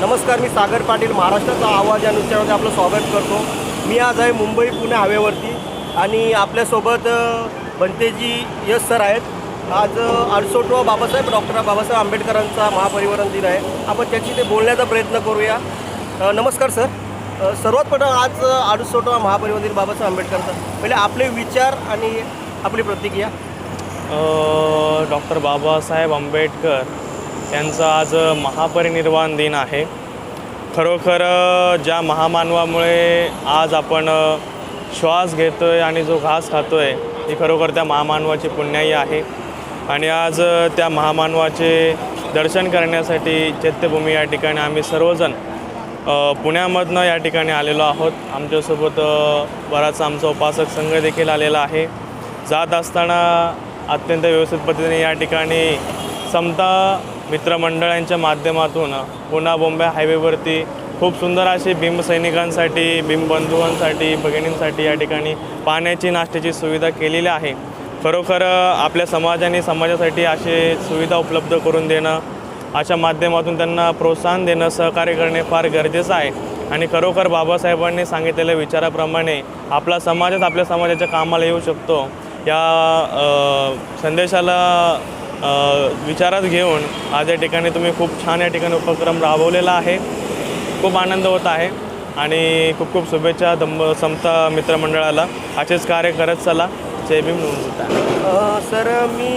नमस्कार मी सागर पाटील महाराष्ट्राचा आवाज या नुसत्यामध्ये आपलं स्वागत करतो. मी आज आहे मुंबई पुणे हवेवरती आणि आपल्यासोबत बनतेजी यश सर आहेत. आज अडसोटवा बाबासाहेब डॉक्टर बाबासाहेब आंबेडकरांचा महापरिवरण दिन आहे. आपण त्याची ते बोलण्याचा प्रयत्न करूया. नमस्कार सर. सर्वात प्रथम आज अडसोटवा महापरिवरण दिन बाबासाहेब आंबेडकरांचा. पहिले आपले विचार आणि आपली प्रतिक्रिया. डॉक्टर बाबासाहेब आंबेडकर त्यांचं आज महापरिनिर्वाण दिन आहे. खरोखर ज्या महामानवामुळे आज आपण श्वास घेतो आहे आणि जो घास खातो आहे ही खरोखर त्या महामानवाची पुण्याई आहे. आणि आज त्या महामानवाचे दर्शन करण्यासाठी चैत्यभूमी या ठिकाणी आम्ही सर्वजण पुण्यामधनं या ठिकाणी आलेलो आहोत. आमच्यासोबत बराचसा आमचा उपासक संघ देखील आलेला आहे. जात असताना अत्यंत व्यवस्थित पद्धतीने या ठिकाणी समता मित्रमंडळांच्या माध्यमातून पुणा बॉम्बे हायवेवरती खूप सुंदर अशी भीमसैनिकांसाठी भीमबंधूंसाठी भगिनींसाठी या ठिकाणी पाण्याची नाश्त्याची सुविधा केलेली आहे. खरोखर आपल्या समाजाने समाजासाठी असे सुविधा उपलब्ध करून देणं अशा माध्यमातून त्यांना प्रोत्साहन देणं सहकार्य करणे फार गरजेचं आहे. आणि खरोखर बाबासाहेबांनी सांगितलेल्या विचाराप्रमाणे आपला समाजच आपल्या समाजाच्या कामाला येऊ शकतो. या संदेशाला विचारात घेऊन आज या ठिकाणी तुम्ही खूप छान या ठिकाणी उपक्रम राबवलेला आहे. खूप आनंद होत आहे आणि खूप खूप शुभेच्छा दंब समता मित्रमंडळाला. असेच कार्य करत चला. जय भीम नोंद सर मी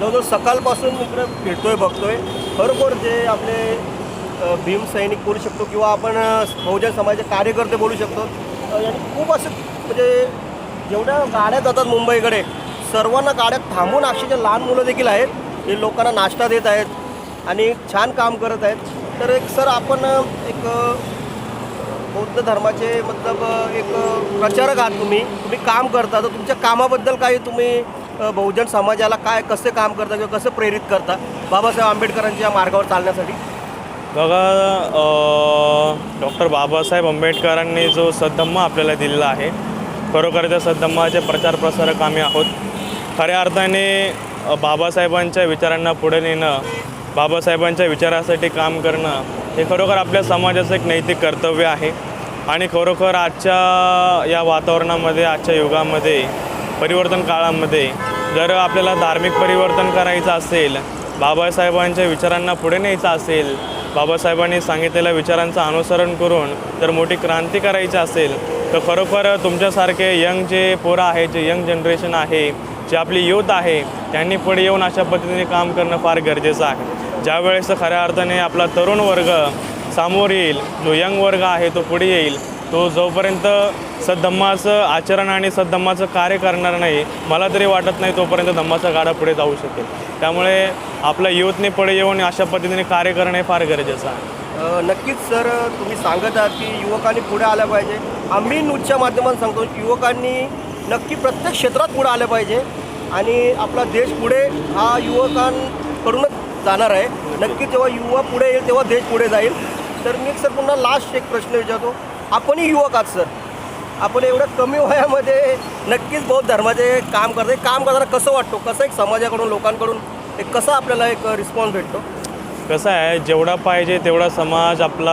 जवळजवळ सकाळपासून मित्र फिरतोय बघतोय. खरोखर जे आपले भीम सैनिक बोलू शकतो किंवा आपण बहुजन समाजाचे कार्यकर्ते बोलू शकतो. आणि खूप असं म्हणजे जेवढ्या गाड्या जातात मुंबईकडे सर्वांना गाड्यात थांबून अक्षरशः लहान मुलं देखील आहेत. हे लोकांना नाश्ता देत आहेत आणि छान काम करत आहेत. तर एक सर आपण एक बौद्ध धर्माचे मतलब एक प्रचारक आहात तुम्ही. तुम्ही काम करता. तर तुमच्या कामाबद्दल काही तुम्ही बहुजन समाजाला काय कसे काम करता किंवा कसं प्रेरित करता? बाबासाहेब आंबेडकरांच्या मार्गावर चालण्यासाठी. बघा डॉक्टर बाबासाहेब आंबेडकरांनी जो सद्धम्मा आपल्याला दिलेला आहे खरोखर त्या सद्धम्माचे प्रचार प्रसारक आम्ही आहोत. खऱ्या अर्थाने बाबासाहेबांच्या विचारांना पुढे नेणं बाबासाहेबांच्या विचारासाठी काम करणं हे खरोखर आपल्या समाजाचं एक नैतिक कर्तव्य आहे. आणि खरोखर आजच्या या वातावरणामध्ये आजच्या युगामध्ये परिवर्तन काळामध्ये जर आपल्याला धार्मिक परिवर्तन करायचं असेल बाबासाहेबांच्या विचारांना पुढे न्यायचं असेल बाबासाहेबांनी सांगितलेल्या विचारांचं अनुसरण करून जर मोठी क्रांती करायची असेल तर खरोखर तुमच्यासारखे यंग जे पोरं आहे जे यंग जनरेशन आहे जे आपली यूथ आहे त्यांनी पुढे येऊन अशा पद्धतीने काम करणं फार गरजेचं आहे. ज्यावेळेस खऱ्या अर्थाने आपला तरुण वर्ग सामोर येईल जो यंग वर्ग आहे तो पुढे येईल तो जोपर्यंत सद्धम्माचं आचरण आणि सद्धम्माचं कार्य करणार नाही मला तरी वाटत नाही तोपर्यंत धम्माचा गाडा पुढे जाऊ शकेल. त्यामुळे आपल्या युथने पुढे येऊन अशा पद्धतीने कार्य करणे फार गरजेचं आहे. नक्कीच सर तुम्ही सांगत आहात की युवकांनी पुढे आलं पाहिजे. आम्ही नुच्या माध्यमातून सांगतो युवकांनी नक्की प्रत्येक क्षेत्रात पुढं आलं पाहिजे. आणि आपला देश पुढे हा युवकांकडूनच जाणार आहे. नक्की जेव्हा युवा पुढे येईल तेव्हा देश पुढे जाईल. तर मी सर पुन्हा लास्ट एक प्रश्न विचारतो. आपणही युवक आहात सर. आपण एवढ्या कमी वयामध्ये नक्कीच बौद्ध धर्माचे काम करते काम करताना कसं वाटतो? कसं एक समाजाकडून लोकांकडून एक कसं आपल्याला एक रिस्पॉन्स भेटतो? कसं आहे? जेवढा पाहिजे तेवढा समाज आपला